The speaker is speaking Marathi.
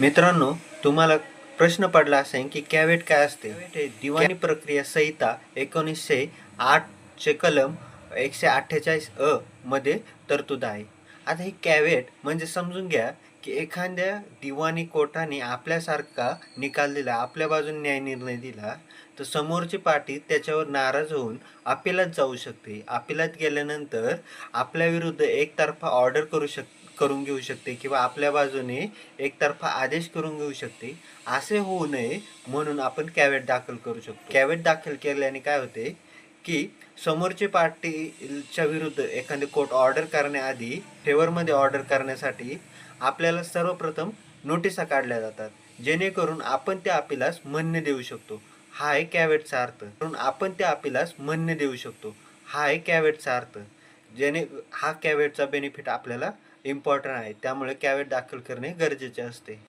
मित्रांनो तुम्हाला प्रश्न पडला असेल की कॅवेट काय असते? हे दिवाणी प्रक्रिया संहिता एकोणीसशे आठचे कलम एकशे अठ्ठेचाळीस अ मध्ये तरतूद आहे. आता ही कॅवेट म्हणजे समजून घ्या की एखाद्या दिवाणी कोर्टाने आपल्यासारखा निकाल दिला आपल्या बाजूने न्याय निर्णय दिला तर समोरची पार्टी त्याच्यावर नाराज होऊन अपिलात जाऊ शकते. अपिलात गेल्यानंतर आपल्या विरुद्ध एकतर्फा ऑर्डर करू शक करून घेऊ शकते किंवा आपल्या बाजूने एकतर्फा आदेश करून घेऊ शकते. असे होऊ नये म्हणून आपण कॅवेट दाखल करू शकतो. कॅवेट दाखल केल्याने काय होते की समोरची पार्टीच्या विरुद्ध एखादी कोर्ट ऑर्डर करण्याआधी फेवरमध्ये ऑर्डर करण्यासाठी आपल्याला सर्वप्रथम नोटिसा काढल्या जातात. जेणेकरून आपण त्या अपिलास मान्य देऊ शकतो. हा आहे कॅवेटचा अर्थ. म्हणून आपण त्या अपिलास मान्य देऊ शकतो. हा आहे कॅवेटचा अर्थ. जेणे हा कॅवेटचा बेनिफिट आपल्याला इम्पॉर्टंट आहे. त्यामुळे कॅवेट दाखल करणे गरजेचे असते.